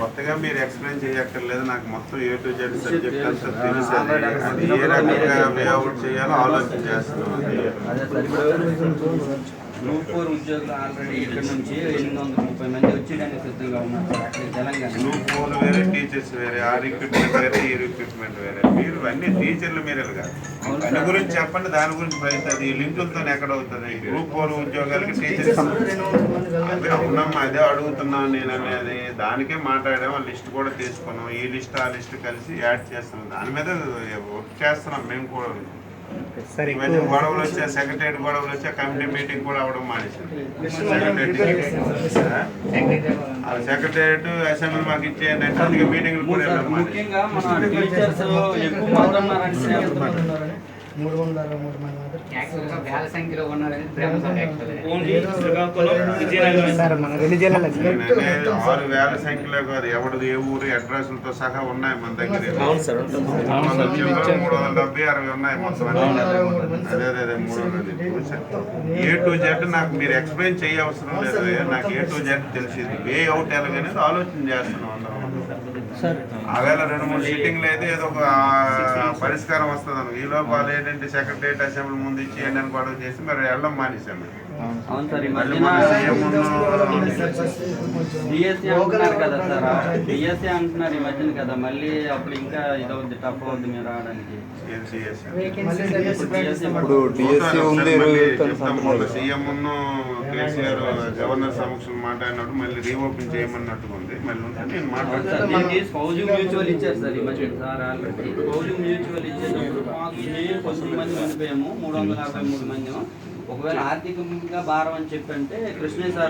కొత్తగా మీరు ఎక్స్ప్లెయిన్ చేయక్కర్లేదు. నాకు మొత్తం ఏ టు జెడ్ సబ్జెక్ట్ అంతా తెలుసు అది. ఏ రకంగా వేఅవుట్ చేయాలో ఆలోచన చేస్తున్నాం. అది గ్రూప్ ఫోర్ ఉద్యోగులు ఆల్రెడీ ఇక్కడ నుంచి ఎనిమిది వందల ముప్పై మంది వచ్చేయడానికి సిద్ధంగా ఉన్నారు. గ్రూప్ ఫోర్ వేరే టీచర్స్ వేరే ఆ రిక్రూట్మెంట్ వేరే ఈ రిక్రూట్మెంట్ వేరే. మీరు అన్ని టీచర్లు మీరే దాని గురించి చెప్పండి దాని గురించి ప్రయత్నం ఈ లింకులతో ఎక్కడ అవుతుంది? గ్రూప్ ఫోర్ ఉద్యోగాలకి టీచర్స్ అదే అవునమ్మా అదే అడుగుతున్నాను నేను అనేది దానికే మాట్లాడాము ఆ లిస్ట్ కూడా తీసుకున్నాం ఈ లిస్ట్ ఆ లిస్ట్ కలిసి యాడ్ చేస్తున్నాం. దాని మీద వర్క్ చేస్తున్నాం మేము కూడా. ఇవన్నీ గొడవలు వచ్చా సెక్రటరీ గొడవలు వచ్చా కమిటీ మీటింగ్ కూడా అవడం మానేసింది సెక్రటరియట్ అసెంబ్లీ మాకు అందుకే మీటింగ్లు కూడా వెళ్ళడం మానేసింది మూడు వందల మూడు మంది ఆరు వేల సంఖ్యలో కాదు ఎవరిది ఏ ఊరు అడ్రస్లతో సహా ఉన్నాయి మన దగ్గర. మూడు వందల డెబ్బై అరవై ఉన్నాయి మొత్తం. అదే అదే మూడు వందల ఏ టు జెడ్ నాకు మీరు ఎక్స్ప్లెయిన్ చేయ అవసరం లేదు నాకు ఏ టు జెడ్ తెలిసింది. వే అవుట్ ఎలాగనేది ఆలోచన చేస్తున్నాం అందరం. ఆవేళ రెండు మూడు సిట్టింగ్లు అయితే ఏదో ఒక పరిష్కారం వస్తుంది ఈ లోపు వాళ్ళు ఏంటంటే సెక్రటరియట్ అసెంబ్లీ ముందు ఇచ్చేయండి అని గొడవ చేసి మరి వెళ్ళడం మానేశాను మళ్ళీ డిఎస్సి అంటున్నారు కదా సార్. డిఎస్సి అంటున్నారు ఈ మధ్యన కదా. మళ్ళీ అప్పుడు ఇంకా ఇదవుద్ది టఫ్ అవుద్ది మీరు రావడానికి. ఇప్పుడు డిఎస్సి ఉంది తొమ్మిది సంతకాలు. సీఎం కేసీఆర్ గవర్నర్ సమక్షం మాట్లాడినప్పుడు మళ్ళీ రీఓపెన్ చేయమన్నట్టుగా ఉంది. మళ్ళీ ఉంటే నేను మాట్లాడతాను. స్పౌజింగ్ మ్యూచువల్ ఇచ్చారు సార్ ఈ మధ్య సార్ ఆల్రెడీ. స్పౌజింగ్ మ్యూచువల్ ఇచ్చేటప్పుడు మాకు కొద్ది మంది ఉండిపోయాము మూడు వందల యాభై మూడు మంది. ఒకవేళ ఆర్థికంగా భారం అని చెప్పంటే కృష్ణయ్య సార్